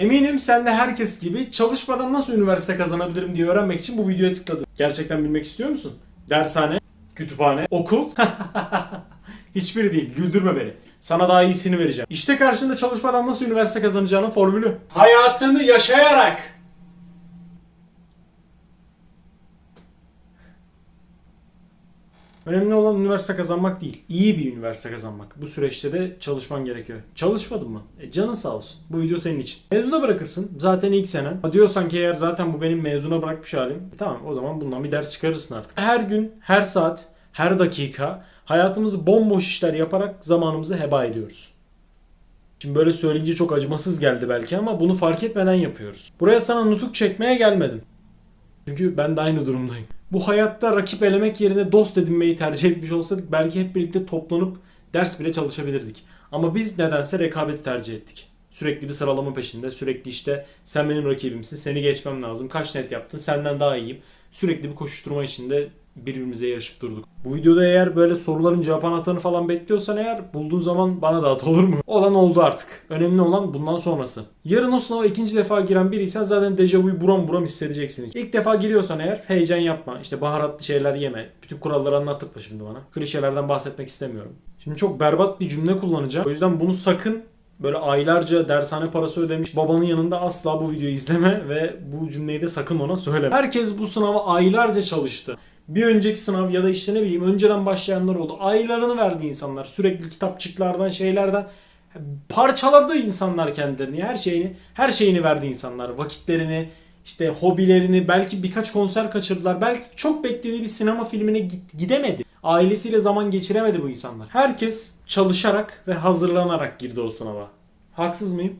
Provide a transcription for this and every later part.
Eminim sen de herkes gibi çalışmadan nasıl üniversite kazanabilirim diye öğrenmek için bu videoya tıkladın. Gerçekten bilmek istiyor musun? Dershane, kütüphane, okul. Hiçbiri değil. Güldürme beni. Sana daha iyisini vereceğim. İşte karşında çalışmadan nasıl üniversite kazanacağının formülü. Hayatını yaşayarak. Önemli olan üniversite kazanmak değil. İyi bir üniversite kazanmak. Bu süreçte de çalışman gerekiyor. Çalışmadın mı? E canın sağ olsun. Bu video senin için. Mezuna bırakırsın. Zaten ilk senen. Diyorsan ki eğer zaten bu benim mezuna bırakmış halim. E tamam o zaman bundan bir ders çıkarırsın artık. Her gün, her saat, her dakika hayatımızı bomboş işler yaparak zamanımızı heba ediyoruz. Şimdi böyle söyleyince çok acımasız geldi belki ama bunu fark etmeden yapıyoruz. Buraya sana nutuk çekmeye gelmedim. Çünkü ben de aynı durumdayım. Bu hayatta rakip elemek yerine dost edinmeyi tercih etmiş olsaydık belki hep birlikte toplanıp ders bile çalışabilirdik. Ama biz nedense rekabeti tercih ettik. Sürekli bir sıralama peşinde, sürekli işte sen benim rakibimsin, seni geçmem lazım, kaç net yaptın, senden daha iyiyim. Sürekli bir koşuşturma içinde birbirimize yarışıp durduk. Bu videoda eğer böyle soruların cevap anahtarını falan bekliyorsan eğer bulduğun zaman bana da at olur mu? Olan oldu artık. Önemli olan bundan sonrası. Yarın o sınava ikinci defa giren biriysen zaten dejavuyu buram buram hissedeceksin. İlk defa giriyorsan eğer heyecan yapma. İşte baharatlı şeyler yeme. Bütün kuralları anlattırma şimdi bana. Klişelerden bahsetmek istemiyorum. Şimdi çok berbat bir cümle kullanacağım. O yüzden bunu sakın böyle aylarca dershane parası ödemiş babanın yanında asla bu videoyu izleme ve bu cümleyi de sakın ona söyleme. Herkes bu sınava aylarca çalıştı. Bir önceki sınav ya da işte ne bileyim önceden başlayanlar oldu. Aylarını verdi insanlar. Sürekli kitapçıklardan şeylerden parçaladı insanlar kendilerini. Her şeyini her şeyini verdi insanlar. Vakitlerini, işte hobilerini, belki birkaç konser kaçırdılar. Belki çok beklediği bir sinema filmine gidemedi. Ailesiyle zaman geçiremedi bu insanlar. Herkes çalışarak ve hazırlanarak girdi o sınava. Haksız mıyım?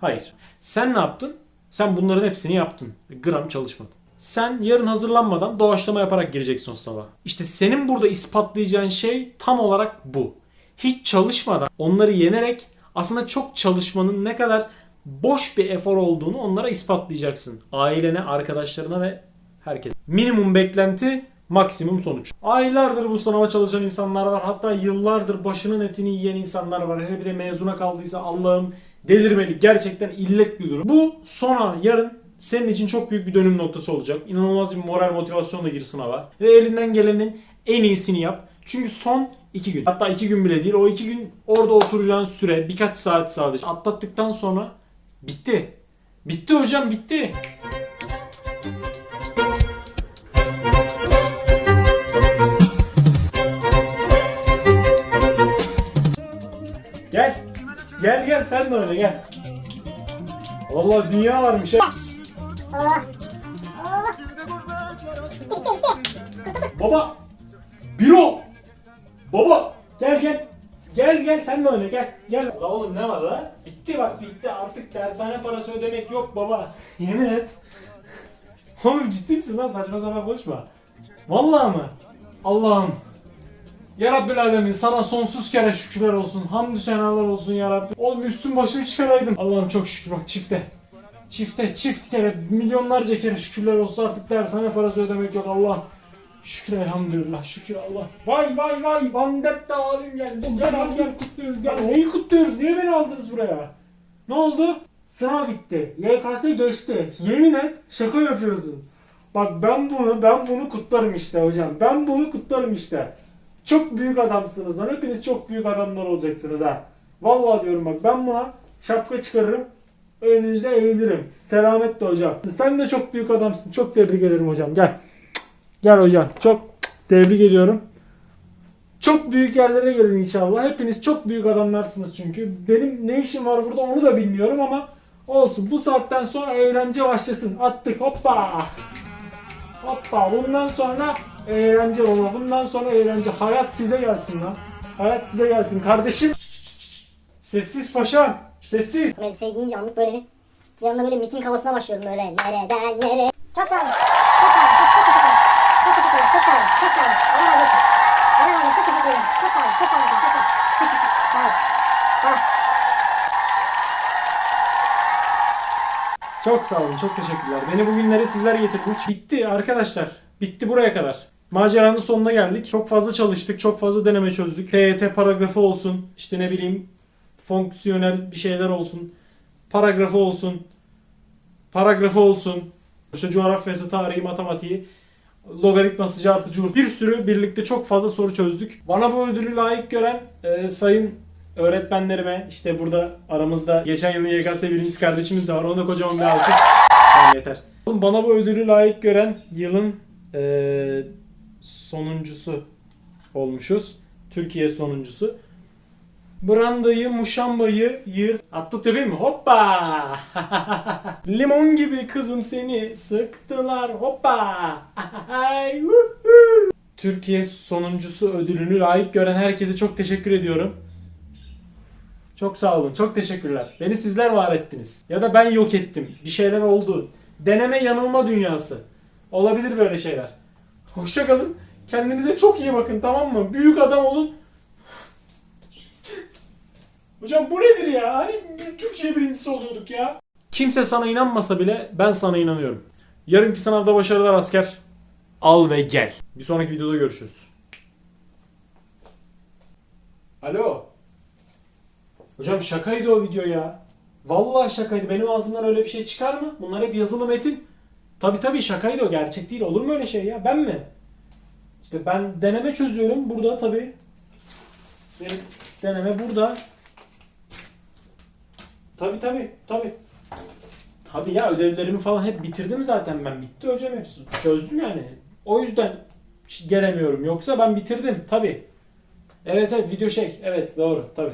Hayır. Sen ne yaptın? Sen bunların hepsini yaptın. Gram çalışmadın. Sen yarın hazırlanmadan doğaçlama yaparak gireceksin o sınava. İşte senin burada ispatlayacağın şey tam olarak bu. Hiç çalışmadan onları yenerek aslında çok çalışmanın ne kadar boş bir efor olduğunu onlara ispatlayacaksın. Ailene, arkadaşlarına ve herkese. Minimum beklenti, maksimum sonuç. Aylardır bu sınava çalışan insanlar var. Hatta yıllardır başının etini yiyen insanlar var. Hele bir de mezuna kaldıysa Allah'ım delirmelik. Gerçekten illet bir durum. Bu sona yarın senin için çok büyük bir dönüm noktası olacak. İnanılmaz bir moral motivasyonla gir sınava. Ve elinden gelenin en iyisini yap. Çünkü son iki gün. Hatta iki gün bile değil. O iki gün orada oturacağın süre birkaç saat sadece. Atlattıktan sonra bitti. Bitti hocam bitti. Gel. Gel gel sen de öyle gel. Vallahi dünya varmış ha. Baba. Biro. Baba. Gel gel. Gel gel sen de öyle gel. Gel. La oğlum ne var la? Bitti bak bitti artık dershane parası ödemek yok baba. Yemin et. Oğlum ciddi misin lan saçma sapan konuşma. Vallahi mı? Allah'ım. Ya Rabbil Alemin sana sonsuz kere şükürler olsun. Hamdü senalar olsun ya Rabbi. Oğlum üstüm başım çıkaraydın. Allah'ım çok şükür bak çifte. Çifte çift kere milyonlarca kere şükürler olsun artık dershane parası ödemek yok Allah. Şükür elhamdülillah şükür Allah. Vay vay vay Vandetta alim geldi. Gel hadi gel kutluyoruz gel. Neyi kutluyoruz? Niye beni aldınız buraya? Ne oldu? Sınav bitti. YKS geçti. Yemin et şaka yapıyorsun. Bak ben bunu ben bunu kutlarım işte hocam. Ben bunu kutlarım işte. Çok büyük adamsınız lan. Hepiniz çok büyük adamlar olacaksınız ha. Vallahi diyorum bak ben buna şapka çıkarırım. Önünüzde eğilirim. Selametle hocam. Sen de çok büyük adamsın. Çok tebrik ederim hocam. Gel. Gel hocam. Çok tebrik ediyorum. Çok büyük yerlere gelin inşallah. Hepiniz çok büyük adamlarsınız çünkü. Benim ne işim var burada onu da bilmiyorum ama olsun. Bu saatten sonra eğlence başlasın. Attık hoppa. Hoppa. Bundan sonra eğlence olur. Bundan sonra eğlence. Hayat size gelsin lan. Hayat size gelsin kardeşim. Sessiz paşam. Sessiz. Bu elbiseyi giyince anlık böyle bir bir anda böyle miting havasına başlıyorum böyle. Nereden nereye? Çok sağ olun. Çok sağ olun. Çok, çok teşekkür ederim. Çok teşekkür ederim. Çok sağ olun. Çok sağ olun. Allah razı olsun. Allah razı olsun. Çok teşekkür ederim. Çok sağ olun. Çok sağ olun. Çok sağ olun. Sağ olun. Sağ olun. Çok sağ olun, çok teşekkürler. Beni bugünlere sizler getirdiniz. Bitti arkadaşlar. Bitti buraya kadar. Maceranın sonuna geldik. Çok fazla çalıştık, çok fazla deneme çözdük. TYT paragrafı olsun, işte ne bileyim fonksiyonel bir şeyler olsun. paragrafı olsun, paragrafı olsun, işte coğrafyası, tarihi, matematiği, logaritması, cartı, curt. Bir sürü birlikte çok fazla soru çözdük. Bana bu ödülü layık gören e, sayın öğretmenlerime, işte burada aramızda geçen yılın YKS birincisi kardeşimiz de var. Ona da kocaman bir alkış. Tamam yeter. Bana bu ödülü layık gören yılın e, sonuncusu olmuşuz. Türkiye sonuncusu. Brandayı, muşambayı yırt. Attık değil mi? Hoppa! Limon gibi kızım seni sıktılar. Hoppa! Türkiye sonuncusu ödülünü layık gören herkese çok teşekkür ediyorum. Çok sağ olun. Çok teşekkürler. Beni sizler var ettiniz. Ya da ben yok ettim. Bir şeyler oldu. Deneme yanılma dünyası. Olabilir böyle şeyler. Hoşçakalın. Kendinize çok iyi bakın tamam mı? Büyük adam olun. Hocam bu nedir ya? Hani bir Türkçe birincisi oluyorduk ya. Kimse sana inanmasa bile ben sana inanıyorum. Yarınki sınavda başarılar asker. Al ve gel. Bir sonraki videoda görüşürüz. Alo. Hocam şakaydı o video ya. Vallahi şakaydı. Benim ağzımdan öyle bir şey çıkar mı? Bunlar hep yazılı metin. Tabi tabi şakaydı o. Gerçek değil. Olur mu öyle şey ya? Ben mi? İşte ben deneme çözüyorum. Burada tabi. Benim deneme burada. Tabi tabi tabi. Tabi ya ödevlerimi falan hep bitirdim zaten ben. Bitti hocam hepsi. Çözdüm yani. O yüzden gelemiyorum. Yoksa ben bitirdim tabi. Evet evet video şey. Evet doğru tabi.